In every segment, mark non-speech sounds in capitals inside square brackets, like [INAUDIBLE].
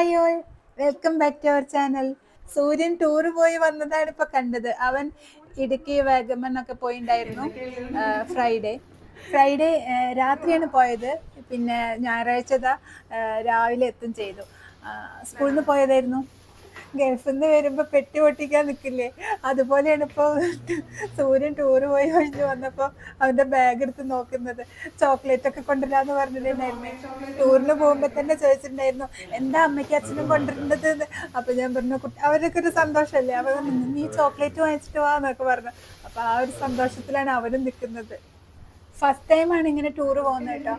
Hi all. Welcome back to our channel. സൂര്യൻ tour പോയി വന്നതാണ് ഇപ്പൊ കണ്ടത്. അവൻ ഇടുക്കി വാഗമൺ ഒക്കെ പോയിണ്ടായിരുന്നു ഫ്രൈഡേ ഫ്രൈഡേ രാത്രിയാണ് പോയത്. പിന്നെ ഞായറാഴ്ച രാവിലെ എത്തും ചെയ്തു. സ്കൂളിൽ നിന്ന് പോയതായിരുന്നു. ഗൾഫിൽ നിന്ന് വരുമ്പോ പെട്ടി പൊട്ടിക്കാൻ നിൽക്കില്ലേ അതുപോലെയാണ് ഇപ്പൊ സൂര്യൻ ടൂർ പോയി കഴിഞ്ഞ് വന്നപ്പോ അവന്റെ ബാഗ് എടുത്ത് നോക്കുന്നത്. ചോക്ലേറ്റ് ഒക്കെ കൊണ്ടുവരാന്ന് പറഞ്ഞിട്ടുണ്ടായിരുന്നു. ടൂറിന് പോകുമ്പോ തന്നെ ചോദിച്ചിട്ടുണ്ടായിരുന്നു എന്താ അമ്മയ്ക്ക് അച്ഛനും കൊണ്ടുവരേണ്ടത് അപ്പോൾ അപ്പൊ ഞാൻ പറഞ്ഞു "കുട്ടി- അവരൊക്കെ ഒരു സന്തോഷമല്ലേ അവർ നീ ചോക്ലേറ്റ് വാങ്ങിച്ചിട്ട് വാ എന്നൊക്കെ പറഞ്ഞു. അപ്പൊ ആ ഒരു സന്തോഷത്തിലാണ് അവരും നിൽക്കുന്നത് ഫസ്റ്റ് ടൈം ആണ് ഇങ്ങനെ ടൂർ പോകുന്നത് കേട്ടോ.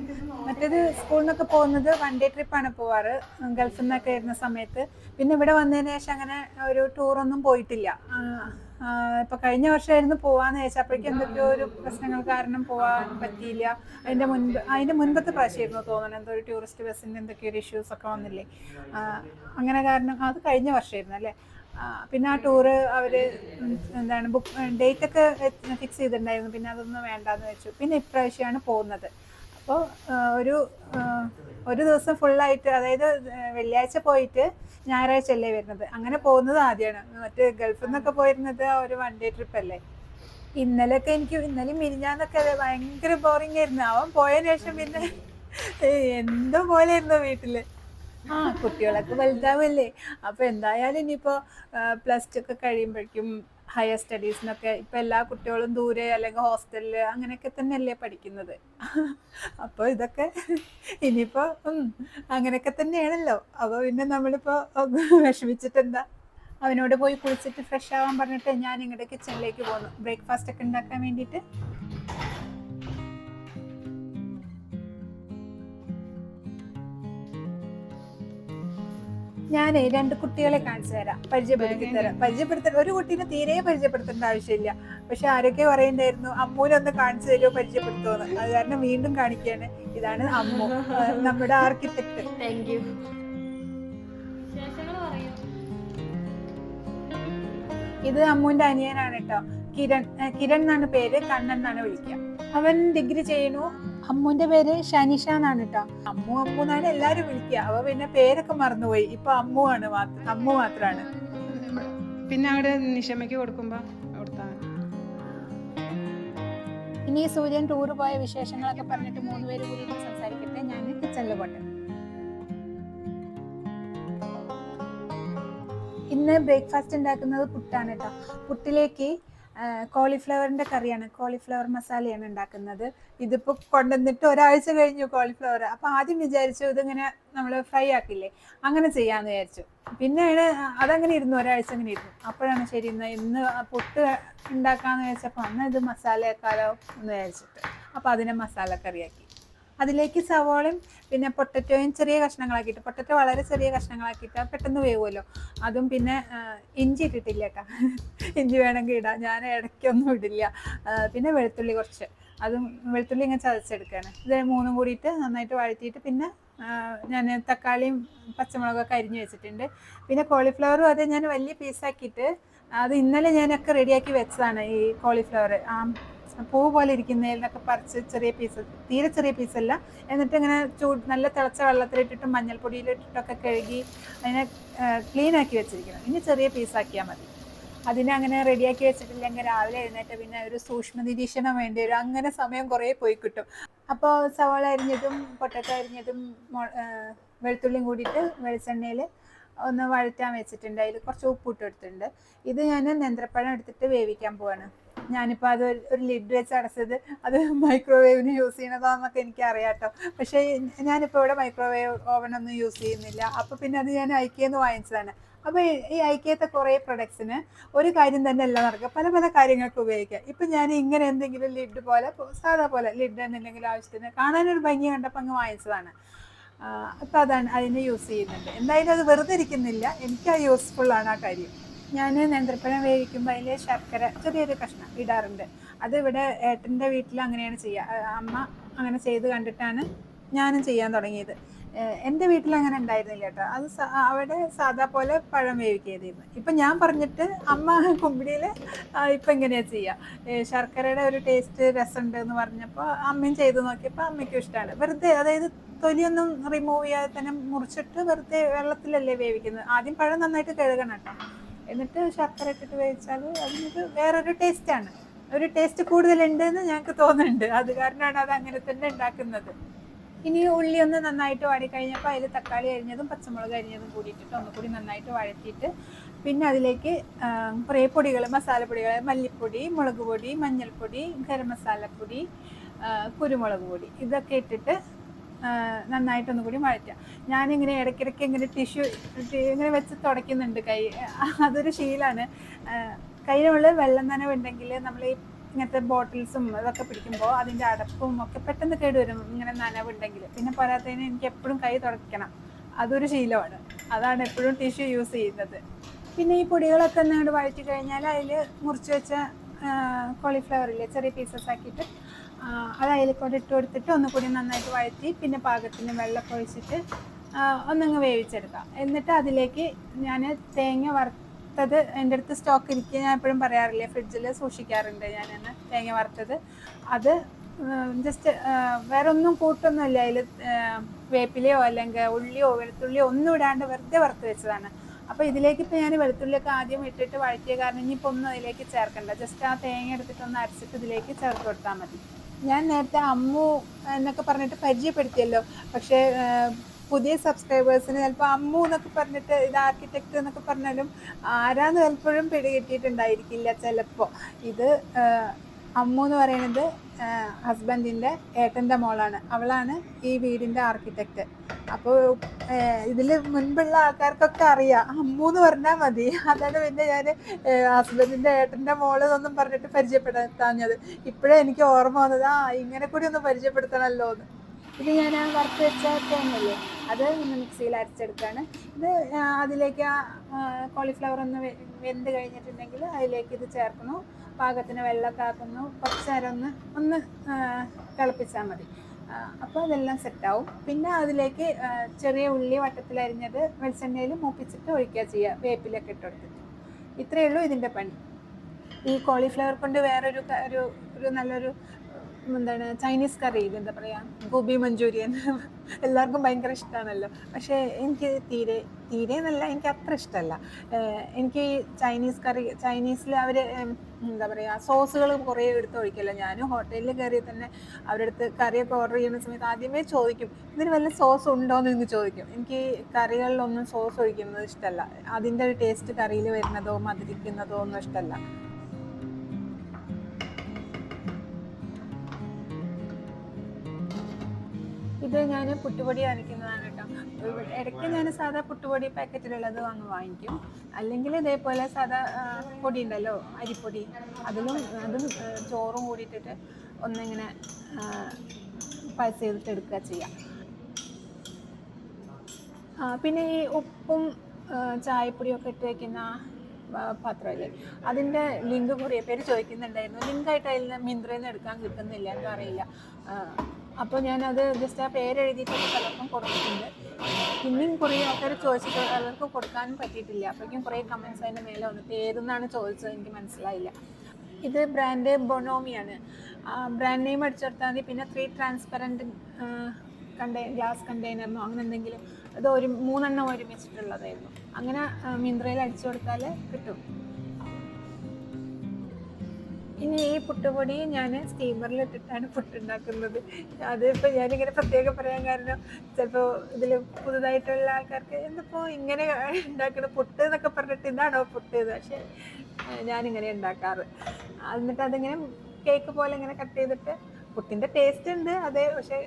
മറ്റേത് സ്കൂളിൽ നിന്നൊക്കെ പോകുന്നത് വൺ ഡേ ട്രിപ്പാണ് പോവാറ്. ഗൾഫിൽ നിന്നൊക്കെ വരുന്ന സമയത്ത്. പിന്നെ ഇവിടെ വന്നതിന് ശേഷം അങ്ങനെ ഒരു ടൂറൊന്നും പോയിട്ടില്ല. ഇപ്പൊ കഴിഞ്ഞ വർഷമായിരുന്നു പോവാന്ന് ചോദിച്ചപ്പോഴേക്കും എന്തൊക്കെയോ ഒരു പ്രശ്നങ്ങൾ കാരണം പോവാൻ പറ്റിയില്ല. അതിന്റെ മുൻപ് അതിന്റെ മുൻപത്തെ പ്രാവശ്യമായിരുന്നു തോന്നുന്നു എന്തോ ഒരു ടൂറിസ്റ്റ് ബസ്സിന്റെ എന്തൊക്കെയോ ഒരു ഇഷ്യൂസ് ഒക്കെ വന്നില്ലേ. അങ്ങനെ കാരണം അത് കഴിഞ്ഞ വർഷമായിരുന്നു അല്ലേ? പിന്നെ ആ ടൂറ് അവർ എന്താണ് ബുക്ക് ഡേറ്റ് ഒക്കെ ഫിക്സ് ചെയ്തിട്ടുണ്ടായിരുന്നു. പിന്നെ അതൊന്നും വേണ്ടാന്ന് വെച്ചു. പിന്നെ ഇപ്രാവശ്യമാണ് പോകുന്നത്. അപ്പോൾ ഒരു ഒരു ദിവസം ഫുള്ളായിട്ട് അതായത് വെള്ളിയാഴ്ച പോയിട്ട് ഞായറാഴ്ച അല്ലേ വരുന്നത്. അങ്ങനെ പോകുന്നത് ആദ്യമാണ് മറ്റേ ഗൾഫിൽ നിന്നൊക്കെ പോയിരുന്നത് ഒരു വൺ ഡേ ട്രിപ്പ് അല്ലേ? ഇന്നലെയൊക്കെ എനിക്ക് ഇന്നലെ മിരിഞ്ഞാന്നൊക്കെ അതെ ഭയങ്കര ബോറിംഗ് ആയിരുന്നു. അവൻ പോയതിനു ശേഷം പിന്നെ എന്തോ പോലെ ആയിരുന്നു വീട്ടിൽ. ആ കുട്ടികളൊക്കെ വലുതാവല്ലേ. അപ്പൊ എന്തായാലും ഇനിയിപ്പോ പ്ലസ് ടു ഒക്കെ കഴിയുമ്പോഴേക്കും ഹയർ സ്റ്റഡീസിനൊക്കെ ഇപ്പൊ എല്ലാ കുട്ടികളും ദൂരെ അല്ലെങ്കിൽ ഹോസ്റ്റലിൽ അങ്ങനെയൊക്കെ തന്നെയല്ലേ പഠിക്കുന്നത്. അപ്പോൾ ഇതൊക്കെ ഇനിയിപ്പോ അങ്ങനെയൊക്കെ തന്നെയാണല്ലോ. അപ്പൊ പിന്നെ നമ്മളിപ്പോ വിഷമിച്ചിട്ട് എന്താ അവനോട് പോയി കുളിച്ചിട്ട് ഫ്രഷ് ആവാൻ പറഞ്ഞിട്ട് ഞാൻ ഇങ്ങോട്ട് കിച്ചണിലേക്ക് പോന്നു. ബ്രേക്ക്ഫാസ്റ്റ് ഒക്കെ ഉണ്ടാക്കാൻ വേണ്ടിയിട്ട്. ഞാനേ രണ്ട് കുട്ടികളെ കാണിച്ചു തരാം. പരിചയപ്പെടുത്തി തരാം. പരിചയപ്പെടുത്ത ഒരു കുട്ടീനെ തീരെ പരിചയപ്പെടുത്തേണ്ട ആവശ്യമില്ല. പക്ഷെ ആരൊക്കെ പറയണ്ടായിരുന്നു അമ്മൂനൊന്ന് കാണിച്ചു തരുമോ പരിചയപ്പെടുത്തുമെന്ന് അത് കാരണം വീണ്ടും കാണിക്കുകയാണ്. ഇതാണ് അമ്മു നമ്മുടെ ആർക്കിടെക്ട്. താങ്ക് യു ഇത് അമ്മുവിന്റെ അനിയനാണ് കേട്ടോ. കിരൺ കിരൺ എന്നാണ് പേര് കണ്ണൻ എന്നാണ് വിളിക്കുക. അവൻ ഡിഗ്രി ചെയ്യണു അമ്മുവിന്റെ പേര് ഷനിഷ എന്നാണ് കേട്ടോ അമ്മു അമ്മു എന്നാണ് എല്ലാരും വിളിക്കുക. അവ പിന്നെ പേരൊക്കെ മറന്നുപോയി. ഇപ്പൊ അമ്മു ആണ് അമ്മു മാത്രാണ്. പിന്നെ അവിടെ നിഷമയ്ക്ക് കൊടുക്കുമ്പോ ഇനി സൂര്യൻ ടൂർ പോയ വിശേഷങ്ങളൊക്കെ പറഞ്ഞിട്ട് മൂന്ന് പേര് കൂടി സംസാരിക്കട്ടെ. ഞാൻ കിച്ചണിൽ പോട്ടെ. ഇന്ന് ബ്രേക്ക്ഫാസ്റ്റ് ഉണ്ടാക്കുന്നത് പുട്ടാണ് കേട്ടോ പുട്ടിലേക്ക് കോളിഫ്ലവറിന്റെ കറിയാണ്. കോളിഫ്ലവർ മസാലയാണ് ഉണ്ടാക്കുന്നത്. ഇതിപ്പോൾ കൊണ്ടുവന്നിട്ട് ഒരാഴ്ച കഴിഞ്ഞു കോളിഫ്ലവർ. അപ്പോൾ ആദ്യം വിചാരിച്ചു ഇതിങ്ങനെ നമ്മൾ ഫ്രൈ ആക്കില്ലേ? അങ്ങനെ ചെയ്യാമെന്ന് വിചാരിച്ചു. പിന്നെയാണ് അതങ്ങനെ ഇരുന്നു ഒരാഴ്ച അങ്ങനെ ഇരുന്നു. അപ്പോഴാണ് ശരി ഇന്ന് ഇന്ന് പുട്ട് ഉണ്ടാക്കാമെന്ന് വിചാരിച്ചപ്പോൾ അന്ന് ഇത് മസാലയാക്കാലോ എന്ന് വിചാരിച്ചിട്ട്. അപ്പോൾ അതിനെ മസാല കറിയാക്കി അതിലേക്ക് സവോളയും പിന്നെ പൊട്ടറ്റോയും ചെറിയ കഷ്ണങ്ങളാക്കിയിട്ട് പൊട്ടറ്റോ വളരെ ചെറിയ കഷ്ണങ്ങളാക്കിയിട്ട് പെട്ടെന്ന് വേവുമല്ലോ. അതും പിന്നെ ഇഞ്ചി ഇട്ടിട്ടില്ല കേട്ടോ. ഇഞ്ചി വേണമെങ്കിൽ ഇടാം. ഞാൻ ഇടയ്ക്കൊന്നും ഇടില്ല. പിന്നെ വെളുത്തുള്ളി കുറച്ച്. അതും വെളുത്തുള്ളി ഇങ്ങനെ ചതച്ചെടുക്കുകയാണ് ഇത് മൂന്നും കൂടിയിട്ട് നന്നായിട്ട് വഴറ്റിയിട്ട് പിന്നെ ഞാൻ തക്കാളിയും പച്ചമുളകൊക്കെ അരിഞ്ഞു വെച്ചിട്ടുണ്ട്. പിന്നെ കോളിഫ്ലവറും അത് ഞാൻ വലിയ പീസാക്കിയിട്ട് അത് ഇന്നലെ ഞാനൊക്കെ റെഡിയാക്കി വെച്ചതാണ് ഈ കോളിഫ്ലവർ ആ പൂ പോലെ ഇരിക്കുന്നതിലൊക്കെ പറിച്ച് ചെറിയ പീസ് തീരെ ചെറിയ പീസല്ല എന്നിട്ട് ഇങ്ങനെ ചൂട് നല്ല തിളച്ച വെള്ളത്തിലിട്ടിട്ടും മഞ്ഞൾപ്പൊടിയിലിട്ടിട്ടൊക്കെ കഴുകി അതിനെ ക്ലീൻ ആക്കി വെച്ചിരിക്കണം. ഇനി ചെറിയ പീസാക്കിയാൽ മതി. അതിനെ അങ്ങനെ റെഡിയാക്കി വെച്ചിട്ടില്ലെങ്കിൽ രാവിലെ എഴുന്നേറ്റ് പിന്നെ ഒരു സൂക്ഷ്മ നിരീക്ഷണം വേണ്ടി വരും. അങ്ങനെ സമയം കുറേ പോയി കിട്ടും. അപ്പോൾ സവാള അരിഞ്ഞതും പൊട്ടറ്റോ അരിഞ്ഞതും വെളുത്തുള്ളിയും കൂടിയിട്ട് വെളിച്ചെണ്ണയിൽ ഒന്ന് വഴറ്റാൻ വെച്ചിട്ടുണ്ട്. അതിൽ കുറച്ച് ഉപ്പിട്ട് എടുത്തിട്ടുണ്ട് ഇത് ഞാൻ നേന്ത്രപ്പഴം എടുത്തിട്ട് വേവിക്കാൻ പോവാണ്. ഞാനിപ്പോൾ അത് ഒരു- ലിഡ് വെച്ച് അടച്ചത് അത് മൈക്രോവേവിന് യൂസ് ചെയ്യണതാന്നൊക്കെ എനിക്ക് അറിയാട്ടോ പക്ഷേ ഞാനിപ്പോൾ ഇവിടെ മൈക്രോവേവ് ഓവനൊന്നും യൂസ് ചെയ്യുന്നില്ല. അപ്പോൾ പിന്നെ അത് ഞാൻ ഐക്യന്ന് വാങ്ങിച്ചതാണ്. അപ്പോൾ ഈ ഐക്യത്തെ കുറേ പ്രൊഡക്ട്സിന് ഒരു കാര്യം തന്നെ അല്ല നടക്കുക. പല പല കാര്യങ്ങൾക്ക് ഉപയോഗിക്കാം ഇപ്പം ഞാൻ ഇങ്ങനെ എന്തെങ്കിലും ലിഡ് പോലെ സാധാ പോലെ ലിഡ് എന്തെങ്കിലും ആവശ്യത്തിന് കാണാനൊരു ഭംഗി കണ്ടപ്പോൾ അങ്ങ് വാങ്ങിച്ചതാണ്. അപ്പം അതാണ് അതിനെ യൂസ് ചെയ്യുന്നുണ്ട്. എന്തായാലും അത് വെറുതെ ഇരിക്കുന്നില്ല. എനിക്ക് ആ യൂസ്ഫുള്ളാണ് ആ കാര്യം. ഞാൻ നേന്ത്രപ്പഴം വേവിക്കുമ്പോൾ അതിൽ ശർക്കര ചെറിയൊരു കഷ്ണം ഇടാറുണ്ട്. അത് ഇവിടെ ഏട്ടന്റെ വീട്ടിൽ അങ്ങനെയാണ് ചെയ്യുക അമ്മ അങ്ങനെ ചെയ്ത് കണ്ടിട്ടാണ് ഞാനും ചെയ്യാൻ തുടങ്ങിയത്. എന്റെ വീട്ടിൽ അങ്ങനെ ഉണ്ടായിരുന്നില്ല കേട്ടോ. അത് അവിടെ സാധാ പോലെ പഴം വേവിക്കുകയായിരുന്നു ഇപ്പം ഞാൻ പറഞ്ഞിട്ട് അമ്മ കുമ്പിടിയിൽ ഇപ്പം ഇങ്ങനെയാ ചെയ്യുക ശർക്കരയുടെ ഒരു ടേസ്റ്റ് രസമുണ്ട് എന്ന് പറഞ്ഞപ്പോൾ അമ്മയും ചെയ്ത് നോക്കിയപ്പോൾ അമ്മയ്ക്കും ഇഷ്ടമാണ് വെറുതെ അതായത് തൊലിയൊന്നും റിമൂവ് ചെയ്യാതെ തന്നെ മുറിച്ചിട്ട് വെറുതെ വെള്ളത്തിലല്ലേ വേവിക്കുന്നത്. ആദ്യം പഴം നന്നായിട്ട് കഴുകണം കേട്ടോ. എന്നിട്ട് ശർക്കര ഇട്ടിട്ട് വേവിച്ചാൽ അതിനൊരു വേറൊരു ടേസ്റ്റാണ് ഒരു ടേസ്റ്റ് കൂടുതലുണ്ട് എന്ന് ഞങ്ങൾക്ക് തോന്നുന്നുണ്ട്. അത് കാരണമാണ് അത് അങ്ങനെ തന്നെ ഉണ്ടാക്കുന്നത് ഇനി ഉള്ളി ഒന്ന് നന്നായിട്ട് വാടിക്കഴിഞ്ഞപ്പോൾ അതിൽ തക്കാളി അരിഞ്ഞതും പച്ചമുളക് അരിഞ്ഞതും കൂടിയിട്ടിട്ട് ഒന്നുകൂടി നന്നായിട്ട് വഴറ്റിയിട്ട് പിന്നെ അതിലേക്ക് കുറേ പൊടികൾ മസാലപ്പൊടികൾ മല്ലിപ്പൊടി മുളക് പൊടി മഞ്ഞൾപ്പൊടി ഗരം മസാലപ്പൊടി കുരുമുളക് പൊടി ഇതൊക്കെ ഇട്ടിട്ട് ആ, നന്നായിട്ട് ഒന്നുകൂടി വഴറ്റുക. ഞാനിങ്ങനെ ഇടയ്ക്കിടയ്ക്ക് ഇങ്ങനെ ടിഷ്യൂ ഇങ്ങനെ വെച്ച് തുടയ്ക്കുന്നുണ്ട് കൈ. അതൊരു ശീലമാണ് കയ്യിലുള്ള വെള്ളം നനവുണ്ടെങ്കിൽ നമ്മൾ ഈ ഇങ്ങനത്തെ ബോട്ടിൽസും അതൊക്കെ പിടിക്കുമ്പോൾ അതിന്റെ അടപ്പും ഒക്കെ പെട്ടെന്ന് കേടുവരും ഇങ്ങനെ നനവുണ്ടെങ്കിൽ പിന്നെ പോരാത്തതിന് എനിക്ക് എപ്പോഴും കൈ തുടയ്ക്കണം. അതൊരു ശീലമാണ്. അതാണ് എപ്പോഴും ടിഷ്യൂ യൂസ് ചെയ്യുന്നത്. പിന്നെ ഈ പൊടികളൊക്കെ ഒന്ന് വഴറ്റി കഴിഞ്ഞാൽ അതിൽ മുറിച്ച് വെച്ച കോളിഫ്ലവറിൽ ചെറിയ പീസസ് ആക്കിയിട്ട് അത് അതിലേക്കൂടെ ഇട്ട് കൊടുത്തിട്ട് ഒന്നുകൂടി നന്നായിട്ട് വഴറ്റി പിന്നെ പാകത്തിന് വെള്ളമൊക്കെ ഒഴിച്ചിട്ട് ഒന്നങ്ങ് വേവിച്ചെടുക്കാം. എന്നിട്ട് അതിലേക്ക് ഞാൻ തേങ്ങ വറുത്തത് എന്റെ അടുത്ത് സ്റ്റോക്ക് ഇരിക്കുക ഞാൻ എപ്പോഴും പറയാറില്ലേ ഫ്രിഡ്ജിൽ സൂക്ഷിക്കാറുണ്ട് ഞാൻ തേങ്ങ വറുത്തത്. അത് ജസ്റ്റ് വേറെ ഒന്നും കൂട്ടൊന്നുമില്ല. അതിൽ വേപ്പിലയോ അല്ലെങ്കിൽ ഉള്ളിയോ വെളുത്തുള്ളിയോ ഒന്നും ഇടാണ്ട് വെറുതെ വറുത്ത് വെച്ചതാണ്. അപ്പോൾ ഇതിലേക്ക് ഇപ്പോൾ ഞാൻ വെളുത്തുള്ളിയൊക്കെ ആദ്യം ഇട്ടിട്ട് വഴറ്റിയ കാരണം ഇനിയിപ്പോൾ ഒന്നും അതിലേക്ക് ചേർക്കണ്ട. ജസ്റ്റ് ആ തേങ്ങ എടുത്തിട്ടൊന്ന് അരച്ചിട്ട് ഇതിലേക്ക് ചേർത്ത് കൊടുത്താൽ മതി. ഞാൻ നേരത്തെ അമ്മു എന്നൊക്കെ പറഞ്ഞിട്ട് പരിചയപ്പെടുത്തിയല്ലോ. പക്ഷേ പുതിയ സബ്സ്ക്രൈബേഴ്സിന് ചിലപ്പോൾ അമ്മു എന്നൊക്കെ പറഞ്ഞിട്ട് ഇത് ആർക്കിടെക്ട് എന്നൊക്കെ പറഞ്ഞാലും ആരാന്ന് പലപ്പോഴും പിടികിട്ടിയിട്ടുണ്ടായിരിക്കില്ല ചിലപ്പോൾ ഇത് അമ്മു എന്ന് പറയുന്നത് ഹസ്ബൻഡിന്റെ ഏട്ടന്റെ മോളാണ്. അവളാണ് ഈ വീടിന്റെ ആർക്കിടെക്റ്റ് അപ്പോൾ ഇതിൽ മുൻപുള്ള ആൾക്കാർക്കൊക്കെ അറിയാം. അമ്മു എന്ന് പറഞ്ഞാൽ മതി. അതാണ് പിന്നെ ഞാൻ ഹസ്ബൻഡിന്റെ ഏട്ടന്റെ മോൾ എന്നൊന്നും പറഞ്ഞിട്ട് പരിചയപ്പെടുത്താഞ്ഞത്. ഇപ്പോഴേ എനിക്ക് ഓർമ്മ വന്നത് ആ ഇങ്ങനെ കൂടി ഒന്ന് പരിചയപ്പെടുത്തണമല്ലോ എന്ന് ഇത് ഞാൻ ആ വറുത്ത് വെച്ച അത് ഒന്ന് മിക്സിയിൽ അരച്ചെടുക്കുകയാണ് ഇത് അതിലേക്ക് ആ കോളിഫ്ലവർ ഒന്ന് വെന്ത് കഴിഞ്ഞിട്ടുണ്ടെങ്കിൽ അതിലേക്ക് ഇത് ചേർക്കുന്നു. പാകത്തിന് വെള്ളമൊക്കെ ആക്കുന്നു. കുറച്ച് നേരം ഒന്ന് ഒന്ന് തിളപ്പിച്ചാൽ മതി. അപ്പോൾ അതെല്ലാം സെറ്റാവും പിന്നെ അതിലേക്ക് ചെറിയ ഉള്ളി വട്ടത്തിലരിഞ്ഞത് വെളിച്ചെണ്ണയിൽ മൂപ്പിച്ചിട്ട് ഒഴിക്കുക ചെയ്യുക വേപ്പിലൊക്കെ ഇട്ട് കൊടുത്തിട്ട്. ഇത്രയേ ഉള്ളൂ ഇതിന്റെ പണി. ഈ കോളിഫ്ലവർ കൊണ്ട് വേറൊരു ഒരു ഒരു നല്ലൊരു എന്താണ് ചൈനീസ് കറി എന്താ പറയുക ഗോബി മഞ്ചൂരിയൻ എല്ലാവർക്കും ഭയങ്കര ഇഷ്ടമാണല്ലോ പക്ഷേ എനിക്ക് തീരെ തീരെ എന്നല്ല എനിക്ക് അത്ര ഇഷ്ടമല്ല എനിക്ക് ചൈനീസ് കറി ചൈനീസിൽ അവർ എന്താ പറയുക സോസുകൾ കുറേ എടുത്ത് ഒഴിക്കല്ലോ. ഞാനും ഹോട്ടലിൽ കയറി തന്നെ അവരുടെ അടുത്ത് കറിയൊക്കെ ഓർഡർ ചെയ്യുന്ന സമയത്ത് ആദ്യമേ ചോദിക്കും ഇതിന് വല്ല സോസ് ഉണ്ടോ എന്ന് ചോദിക്കും. എനിക്ക് കറികളിലൊന്നും സോസ് ഒഴിക്കുന്നത് ഇഷ്ടമല്ല അതിന്റെ ഒരു ടേസ്റ്റ് കറിയിൽ വരുന്നതോ മധുരിക്കുന്നതോ ഒന്നും ഇഷ്ടമല്ല ഇത് ഞാൻ പുട്ടുപൊടി അരയ്ക്കുന്നതാണ് കേട്ടോ. ഇടയ്ക്ക് ഞാൻ സാധാ പുട്ടുപൊടി പാക്കറ്റിലുള്ളത് അങ്ങ് വാങ്ങിക്കും. അല്ലെങ്കിൽ ഇതേപോലെ സാധാ പൊടി ഉണ്ടല്ലോ അരിപ്പൊടി. അതിലും അതും ചോറും കൂടിയിട്ടിട്ട് ഒന്നിങ്ങനെ പൾസ് ചെയ്തിട്ട് എടുക്കുക ചെയ്യാം. പിന്നെ ഈ ഉപ്പും ചായപ്പൊടിയൊക്കെ ഇട്ട് വയ്ക്കുന്ന പാത്രമല്ലേ? അതിന്റെ ലിങ്ക് കുറേ പേര് ചോദിക്കുന്നുണ്ടായിരുന്നു. ലിങ്കായിട്ട് അതിൽ നിന്ന് മിന്ത്രയിൽ നിന്ന് എടുക്കാൻ കിട്ടുന്നില്ല എന്നറിയില്ല അപ്പോൾ ഞാനത് ജസ്റ്റ് ആ പേര് എഴുതിയിട്ട് പലർക്കും കൊടുത്തിട്ടുണ്ട്. പിന്നെയും കുറേ ആൾക്കാർ ചോദിച്ചിട്ട് അവർക്ക് കൊടുക്കാനും പറ്റിയിട്ടില്ല. അപ്പോഴേക്കും കുറേ കമൻസ് അതിന്റെ മേലെ വന്നിട്ട് ഏതെന്നാണ് ചോദിച്ചത്? എനിക്ക് മനസ്സിലായില്ല. ഇത് ബ്രാൻഡ് ബൊണോമിയാണ് ബ്രാൻഡ് നെയിം അടിച്ചെടുത്താൽ മതി. പിന്നെ ത്രീ ട്രാൻസ്പെറന്റ് കണ്ടേ ഗ്ലാസ് കണ്ടെയ്നറിനോ അങ്ങനെ എന്തെങ്കിലും. അത് ഒരു മൂന്നെണ്ണം ഒരുമിച്ചിട്ടുള്ളതായിരുന്നു. അങ്ങനെ മിന്ത്രയിൽ അടിച്ചു കൊടുത്താൽ കിട്ടും. ഇനി ഈ പുട്ടുപൊടി ഞാൻ സ്റ്റീമറിൽ ഇട്ടിട്ടാണ് പുട്ടുണ്ടാക്കുന്നത്. അതിപ്പോൾ ഞാനിങ്ങനെ പ്രത്യേകം പറയാൻ കാരണം ചിലപ്പോൾ ഇതിൽ പുതുതായിട്ടുള്ള ആൾക്കാർക്ക് എന്തിപ്പോൾ ഇങ്ങനെ ഉണ്ടാക്കുന്ന പുട്ട് എന്നൊക്കെ പറഞ്ഞിട്ട് ഇതാണോ പുട്ട് എന്ന്. പക്ഷേ ഞാനിങ്ങനെ ഉണ്ടാക്കാറ്. എന്നിട്ട് അതിങ്ങനെ കേക്ക് പോലെ ഇങ്ങനെ കട്ട് ചെയ്തിട്ട് പുട്ടിന്റെ ടേസ്റ്റ് ഉണ്ട്. അതെ പക്ഷേ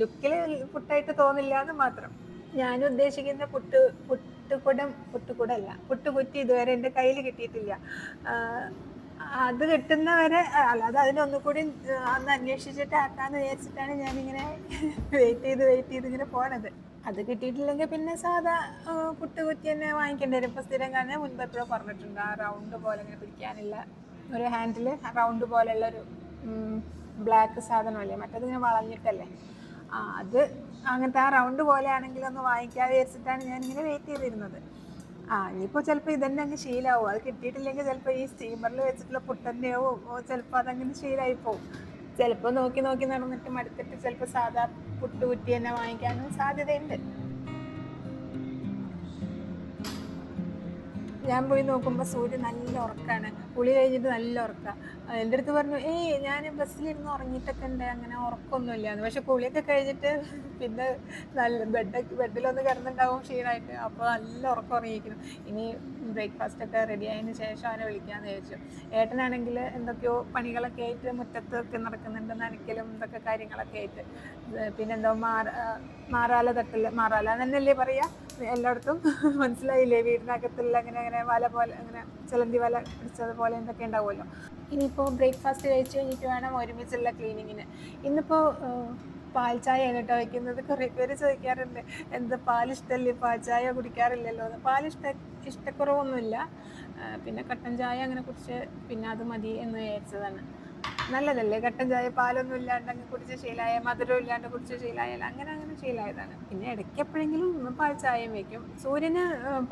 ലുക്കിൽ പുട്ടായിട്ട് തോന്നില്ല എന്ന് മാത്രം. ഞാൻ ഉദ്ദേശിക്കുന്ന പുട്ട് പുട്ടുകുടം പുട്ടുകുടല്ല പുട്ടുകുറ്റി ഇതുവരെ എന്റെ കയ്യിൽ കിട്ടിയിട്ടില്ല. അത് കിട്ടുന്നവരെ അല്ലാതെ അതിനൊന്നുകൂടി അന്ന് അന്വേഷിച്ചിട്ട് ആക്കാന്ന് വിചാരിച്ചിട്ടാണ് ഞാനിങ്ങനെ വെയിറ്റ് ചെയ്ത് വെയിറ്റ് ചെയ്ത് ഇങ്ങനെ പോണത്. അത് കിട്ടിയിട്ടില്ലെങ്കിൽ പിന്നെ സാധാ ആ, പുട്ടുകുറ്റി തന്നെ വാങ്ങിക്കേണ്ടി വരും. ഇപ്പം സ്ഥിരം കാരണം മുൻപ് എപ്പോഴും പറഞ്ഞിട്ടുണ്ട് ആ റൗണ്ട് പോലെ ഇങ്ങനെ പിടിക്കാനുള്ള ഒരു ഹാൻഡിൽ റൗണ്ട് പോലെയുള്ള ഒരു ബ്ലാക്ക് സാധനമല്ലേ? മറ്റേത് ഇങ്ങനെ വളഞ്ഞിട്ടല്ലേ? ആ അത് അങ്ങനത്തെ ആ റൗണ്ട് പോലെ ആണെങ്കിൽ ഒന്ന് വാങ്ങിക്കാതെ വിചാരിച്ചിട്ടാണ് ഞാൻ ഇങ്ങനെ വെയിറ്റ് ചെയ്തിരുന്നത്. ആ ഇനിയിപ്പോ ചിലപ്പോ ഇതന്നെ അങ്ങ് ശീലാവും. അത് കിട്ടിയിട്ടില്ലെങ്കിൽ ചിലപ്പോ ഈ സ്റ്റീമറിൽ വെച്ചിട്ടുള്ള പുട്ടന്നെയാവും ചിലപ്പോ അതങ്ങനെ ശീലായി പോവും. ചിലപ്പോ നോക്കി നോക്കി നടന്നിട്ട് മടുത്തിട്ട് ചിലപ്പോ സാധാ പുട്ട് കുറ്റി തന്നെ വാങ്ങിക്കാനും സാധ്യതയുണ്ട്. ഞാൻ പോയി നോക്കുമ്പോൾ സൂര്യൻ നല്ല ഉറക്കാണ്. കുളി കഴിഞ്ഞിട്ട് നല്ല ഉറക്ക. എന്റെ അടുത്ത് പറഞ്ഞു ഏയ് ഞാൻ ബസ്സിലിരുന്ന് ഉറങ്ങിയിട്ടൊക്കെ ഉണ്ട്. അങ്ങനെ ഉറക്കമൊന്നുമില്ല എന്ന് പക്ഷെ കുളിയൊക്കെ കഴിഞ്ഞിട്ട് പിന്നെ നല്ല ബെഡ് ബെഡിലൊന്ന് കിടന്നുണ്ടാവും ക്ഷീണമായിട്ട് അപ്പോൾ നല്ല ഉറക്കം ഉറങ്ങിയിരിക്കുന്നു. ഇനി ബ്രേക്ക്ഫാസ്റ്റ് ഒക്കെ റെഡി ആയതിന് ശേഷം അവനെ വിളിക്കാമെന്ന് ചോദിച്ചു ഏട്ടനാണെങ്കിൽ എന്തൊക്കെയോ പണികളൊക്കെ ആയിട്ട് മുറ്റത്തൊക്കെ നടക്കുന്നുണ്ട് നനയ്ക്കലും എന്തൊക്കെ കാര്യങ്ങളൊക്കെ ആയിട്ട്. പിന്നെന്തോ മാറ മാറാല തട്ടൽ മാറാല എന്നല്ലേ പറയാ? എല്ലായിടത്തും [LAUGHS] മനസ്സിലായില്ലേ? വീടിനകത്തുള്ള അങ്ങനെ അങ്ങനെ വല പോലെ അങ്ങനെ ചിലന്തി വല പിടിച്ചതുപോലെ എന്തൊക്കെ ഉണ്ടാവുമല്ലോ. ഇനിയിപ്പോൾ ബ്രേക്ക്ഫാസ്റ്റ് കഴിച്ച് കഴിഞ്ഞിട്ട് വേണം ഒരുമിച്ചുള്ള ക്ലീനിങ്ങിന് ഇന്നിപ്പോൾ പാൽ ചായ കേട്ടോ വയ്ക്കുന്നത്. കുറേ പേര് ചോദിക്കാറുണ്ട് എന്താ പാൽ ഇഷ്ടമല്ലേ പാൽ ചായ കുടിക്കാറില്ലല്ലോ? പാൽ ഇഷ്ട ഇഷ്ടക്കുറവൊന്നുമില്ല. പിന്നെ കട്ടൻ ചായ അങ്ങനെ കുടിച്ച് പിന്നെ അത് മതി എന്ന് വിചാരിച്ചതാണ്. നല്ലതല്ലേ? കട്ടൻ ചായ പാലൊന്നും ഇല്ലാണ്ട് അങ്ങ് കുടിച്ച ശീലായ മധുരം ഇല്ലാണ്ട് കുടിച്ച ശീലായ അങ്ങനെ അങ്ങനെ ശീലായതാണ്. പിന്നെ ഇടയ്ക്ക് എപ്പോഴെങ്കിലും പാൽ ചായയും വെക്കും. സൂര്യന്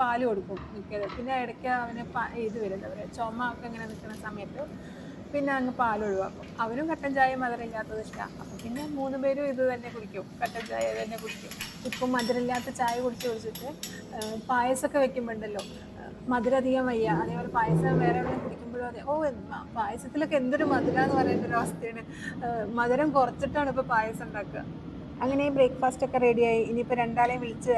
പാൽ കൊടുക്കും മിക്കത്. പിന്നെ ഇടയ്ക്ക് അവന് ഇത് വരും എന്താ ചുമ ഒക്കെ ഇങ്ങനെ നിൽക്കുന്ന സമയത്ത് പിന്നെ അങ്ങ് പാൽ ഒഴിവാക്കും. അവനും കട്ടൻ ചായ മധുരം ഇല്ലാത്തത് ഇഷ്ടമാണ് അപ്പം പിന്നെ മൂന്ന് പേരും ഇത് തന്നെ കുടിക്കും. കട്ടൻ ചായ തന്നെ കുടിക്കും. ഇപ്പം മധുരമില്ലാത്ത ചായ കുടിച്ച് കുടിച്ചിട്ട് പായസമൊക്കെ വെക്കുമ്പോണ്ടല്ലോ ആ, മധുരം അധികം വയ്യ അതേപോലെ പായസം വേറെ എവിടെ കുടിക്കുമ്പോഴും അതെ. ഓ പായസത്തിലൊക്കെ എന്തൊരു മധുര എന്ന് പറയുന്ന ഒരു അവസ്ഥയാണ്. മധുരം കുറച്ചിട്ടാണ് ഇപ്പോൾ പായസം ഉണ്ടാക്കുക. അങ്ങനെ ബ്രേക്ക്ഫാസ്റ്റ് ഒക്കെ റെഡിയായി ഇനിയിപ്പോൾ രണ്ടാളെയും വിളിച്ച്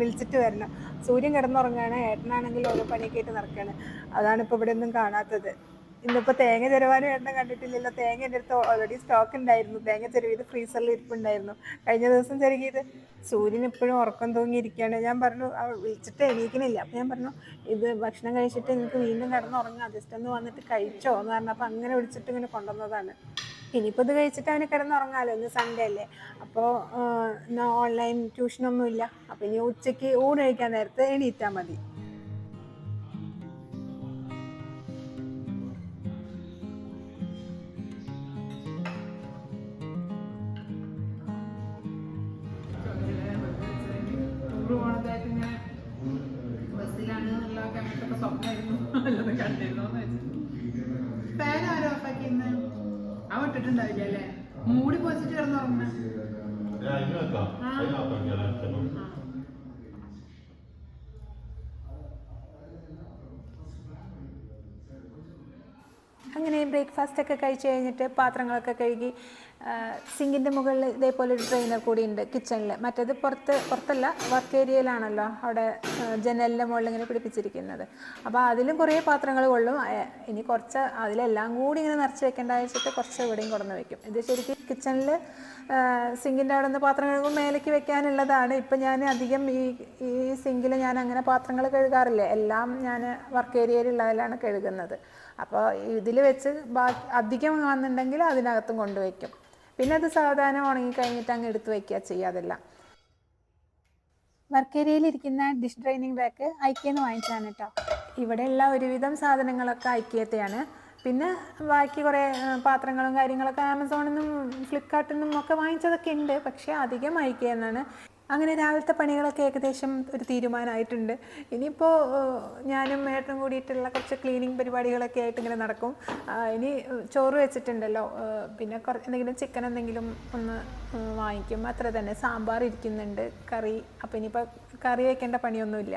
വിളിച്ചിട്ട് വരണം. സൂര്യൻ കിടന്നുറങ്ങുകയാണ്. ഏട്ടനാണെങ്കിൽ ഓരോ പണിയൊക്കെ ആയിട്ട് നടക്കുകയാണ്. അതാണ് ഇപ്പോൾ ഇവിടെ ഒന്നും കാണാത്തത്. ഇന്നിപ്പോൾ തേങ്ങ ചെരുവാനും എണ്ണം കണ്ടിട്ടില്ലല്ലോ. തേങ്ങ എന്റെ അടുത്ത് ഓൾറെഡി സ്റ്റോക്ക് ഉണ്ടായിരുന്നു തേങ്ങ ചിരവിയത് ഫ്രീസറിൽ ഇരിപ്പുണ്ടായിരുന്നു. കഴിഞ്ഞ ദിവസം ചെറുകിയത് സൂര്യൻ ഇപ്പോഴും ഉറക്കം തൂങ്ങിയിരിക്കുകയാണ് ഞാൻ പറഞ്ഞു "ആ, വിളിച്ചിട്ട് എണീക്കണില്ല. അപ്പം ഞാൻ പറഞ്ഞു ഇത് ഭക്ഷണം കഴിച്ചിട്ട് നിങ്ങൾക്ക് വീണ്ടും കിടന്നുറങ്ങാം. ജസ്റ്റ് ഒന്ന് വന്നിട്ട് കഴിച്ചോ. എന്ന് പറഞ്ഞപ്പോൾ അങ്ങനെ വിളിച്ചിട്ട് ഇങ്ങനെ കൊണ്ടുവന്നതാണ്. ഇനിയിപ്പോൾ ഇത് കഴിച്ചിട്ട് അവന് കിടന്നുറങ്ങാമല്ലോ ഇന്ന് സൺഡേ അല്ലേ? അപ്പോൾ ഓൺലൈൻ ട്യൂഷനൊന്നുമില്ല അപ്പോൾ ഇനി ഉച്ചയ്ക്ക് ഊണ് കഴിക്കാൻ നേരത്തെ എണീറ്റാൽ മതി. അല്ലേ? മൂടി പൊച്ചിട്ട് കിടന്നുറങ്ങണ ബ്രേക്ക്ഫാസ്റ്റ് ഒക്കെ കഴിച്ച് കഴിഞ്ഞിട്ട് പാത്രങ്ങളൊക്കെ കഴുകി സിങ്കിന്റെ മുകളിൽ ഇതേപോലെ ഒരു ട്രെയിനർ കൂടി ഉണ്ട് കിച്ചണിൽ മറ്റേത് പുറത്ത് പുറത്തല്ല വർക്ക് ഏരിയയിലാണല്ലോ അവിടെ ജനലിന്റെ മുകളിൽ ഇങ്ങനെ പിടിപ്പിച്ചിരിക്കുന്നത്. അപ്പോൾ അതിലും കുറേ പാത്രങ്ങൾ കൊള്ളും. ഇനി കുറച്ച് അതിലെല്ലാം കൂടി ഇങ്ങനെ നിറച്ച് വെക്കേണ്ട വെച്ചിട്ട് കുറച്ച് ഇവിടെയും കൊടുന്ന് വെക്കും. ഇത് ശരിക്കും കിച്ചണിൽ സിങ്കിന്റെ അവിടെ നിന്ന് പാത്രം കഴുകുമ്പോൾ മേലേക്ക് വെക്കാനുള്ളതാണ്. ഇപ്പം ഞാൻ അധികം ഈ ഈ സിങ്കിൽ ഞാൻ അങ്ങനെ പാത്രങ്ങൾ കഴുകാറില്ല. എല്ലാം ഞാൻ വർക്ക് ഏരിയയിലുള്ളതിലാണ് കഴുകുന്നത്. അപ്പോൾ ഇതിൽ വെച്ച് ബാക്കി അധികം വന്നിട്ടുണ്ടെങ്കിൽ അതിനകത്തും കൊണ്ടുവയ്ക്കും പിന്നെ അത് സാധാരണ ഉണങ്ങി കഴിഞ്ഞിട്ട് അങ്ങ് എടുത്ത് വയ്ക്കുക ചെയ്യാതെല്ലാം വർക്കേരിയയിലിരിക്കുന്ന ഇരിക്കുന്ന ഡിഷ് ഡ്രൈനിങ് റാക്ക് ഐക്യെന്ന് വാങ്ങിച്ചതാണ് കേട്ടോ. ഇവിടെയുള്ള ഒരുവിധം സാധനങ്ങളൊക്കെ ഐക്യത്തെയാണ് പിന്നെ ബാക്കി കുറേ പാത്രങ്ങളും കാര്യങ്ങളൊക്കെ ആമസോണിൽ നിന്നും ഫ്ലിപ്കാർട്ടിൽ നിന്നും ഒക്കെ വാങ്ങിച്ചതൊക്കെ ഉണ്ട്. പക്ഷേ അധികം ഐക്യ എന്നാണ് അങ്ങനെ രാവിലത്തെ പണികളൊക്കെ ഏകദേശം ഒരു തീരുമാനമായിട്ടുണ്ട്. ഇനിയിപ്പോൾ ഞാനും ഏട്ടനും കൂടിയിട്ടുള്ള കുറച്ച് ക്ലീനിങ് പരിപാടികളൊക്കെ ആയിട്ട് ഇങ്ങനെ നടക്കും. ഇനി ചോറ് വെച്ചിട്ടുണ്ടല്ലോ. പിന്നെ കുറച്ച് എന്തെങ്കിലും ചിക്കൻ എന്തെങ്കിലും ഒന്ന് വാങ്ങിക്കും. അത്ര തന്നെ സാമ്പാർ ഇരിക്കുന്നുണ്ട് കറി. അപ്പോൾ ഇനിയിപ്പോൾ കറി വയ്ക്കേണ്ട പണിയൊന്നുമില്ല.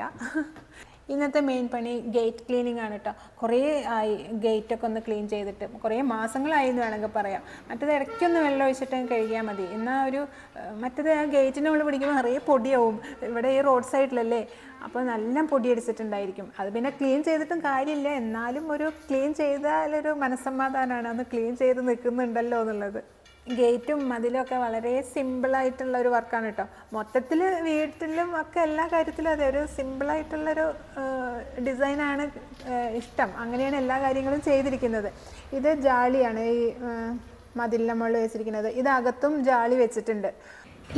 ഇന്നത്തെ മെയിൻ പണി ഗേറ്റ് ക്ലീനിങ് ആണ് കേട്ടോ കുറേ ആയി ഗേറ്റൊക്കെ ഒന്ന് ക്ലീൻ ചെയ്തിട്ട് കുറേ മാസങ്ങളായി എന്ന് വേണമെങ്കിൽ പറയാം. മറ്റേത് ഇടയ്ക്കൊന്ന് വെള്ളം ഒഴിച്ചിട്ട് കഴുകിയാൽ മതി. എന്നാൽ ഒരു മറ്റത് ആ ഗേറ്റിന്റെ ഉള്ളിൽ പിടിക്കുമ്പോൾ നിറയെ പൊടിയാവും. ഇവിടെ ഈ റോഡ് സൈഡിലല്ലേ അപ്പോൾ നല്ല പൊടിയടിച്ചിട്ടുണ്ടായിരിക്കും അത് പിന്നെ ക്ലീൻ ചെയ്തിട്ടും കാര്യമില്ല. എന്നാലും ഒരു ക്ലീൻ ചെയ്താലൊരു മനസ്സമാധാനമാണ് അന്ന് ക്ലീൻ ചെയ്ത് നിൽക്കുന്നുണ്ടല്ലോ എന്നുള്ളത്. ഗേറ്റും മതിലും ഒക്കെ വളരെ സിമ്പിളായിട്ടുള്ള ഒരു വർക്കാണ് കേട്ടോ. മൊത്തത്തിൽ വീട്ടിലും ഒക്കെ എല്ലാ കാര്യത്തിലും അതെ ഒരു സിമ്പിളായിട്ടുള്ളൊരു ഡിസൈനാണ് ഇഷ്ടം. അങ്ങനെയാണ് എല്ലാ കാര്യങ്ങളും ചെയ്തിരിക്കുന്നത്. ഇത് ജാളിയാണ് ഈ മതിലിന്റെ മുകളിൽ വെച്ചിരിക്കുന്നത്. ഇതകത്തും ജാലി വെച്ചിട്ടുണ്ട്.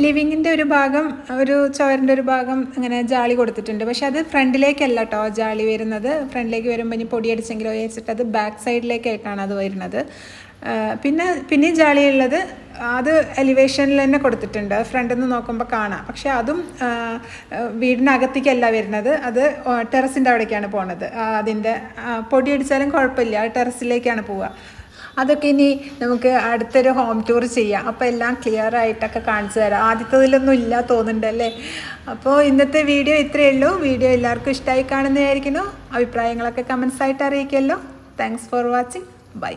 ലിവിങ്ങിന്റെ ഒരു ഭാഗം ഒരു ചോരന്റെ ഒരു ഭാഗം അങ്ങനെ ജാളി കൊടുത്തിട്ടുണ്ട്. പക്ഷെ അത് ഫ്രണ്ടിലേക്കല്ല കേട്ടോ ജാളി വരുന്നത്. ഫ്രണ്ടിലേക്ക് വരുമ്പോൾ ഇനി പൊടിയടിച്ചെങ്കിലോ വിചാരിച്ചിട്ട് അത് ബാക്ക് സൈഡിലേക്കായിട്ടാണ് അത് വരുന്നത്. പിന്നെ പിന്നെ ജാളി ഉള്ളത് അത് എലിവേഷനിൽ തന്നെ കൊടുത്തിട്ടുണ്ട്. ഫ്രണ്ടിൽ നിന്ന് നോക്കുമ്പോൾ കാണാം. പക്ഷെ അതും വീടിനകത്തേക്കല്ല വരുന്നത്. അത് ടെറസിന്റെ അവിടേക്കാണ് പോണത്. അതിന്റെ പൊടി പൊടിയടിച്ചാലും കുഴപ്പമില്ല. ടെറസിലേക്കാണ് പോവുക അതൊക്കെ ഇനി നമുക്ക് അടുത്തൊരു ഹോം ടൂർ ചെയ്യാം. അപ്പോൾ എല്ലാം ക്ലിയർ ആയിട്ടൊക്കെ കാണിച്ചു തരാം. ആദ്യത്തതിലൊന്നും ഇല്ല തോന്നുന്നുണ്ട് അല്ലേ? അപ്പോൾ ഇന്നത്തെ വീഡിയോ ഇത്രയേ ഉള്ളൂ. വീഡിയോ എല്ലാവർക്കും ഇഷ്ടമായി കാണുന്നതായിരിക്കുന്നു. അഭിപ്രായങ്ങളൊക്കെ കമൻസ് ആയിട്ട് അറിയിക്കുമല്ലോ താങ്ക്സ് ഫോർ വാച്ചിങ് ബൈ